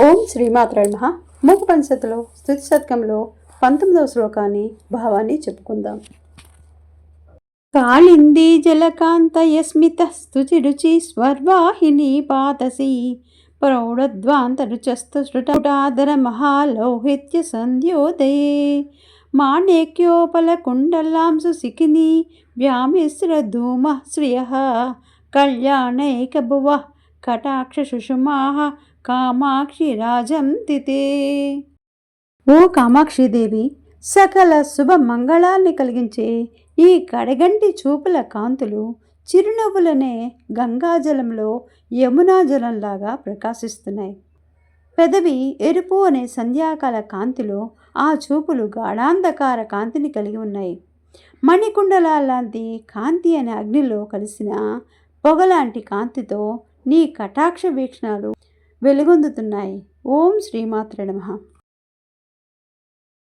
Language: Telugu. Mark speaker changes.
Speaker 1: ఓం శ్రీమాత్ర నమ. మూక స్థుతి శతకంలో పంతొమ్మిదవ శ్లోకాన్ని భావాన్ని చెప్పుకుందాం. కాళింది జలకాంతయస్మిత యస్మిత స్తుతిరుచి స్వర్వాహిని పాతసి. ప్రౌఢద్వాంతరుచస్తుటాదర మహాలౌహిత్య సంధ్యోదయే. మాణిక్యోపలకుండలాంసు సికిని వ్యామిశ్ర ధూమ శ్రియ కళ్యాణైకభువ కటాక్షసుషుమాహ కామాక్షి రాజం తితే ఓ కామాక్షిదేవి సకల శుభ మంగళాల్ని కలిగించే ఈ కడగంటి చూపుల కాంతులు చిరునవ్వులనే గంగాజలంలో యమునా జలంలాగా ప్రకాశిస్తున్నాయి. పెదవి ఎరుపు అనే సంధ్యాకాల కాంతిలో ఆ చూపులు గాఢాంధకార కాంతిని కలిగి ఉన్నాయి. మణికుండల లాంటి కాంతి అనే అగ్నిలో కలిసిన పొగలాంటి కాంతితో నీ కటాక్ష వీక్షణాలు వెలుగొందుతున్నాయి. ఓం శ్రీమాత్ర నమః.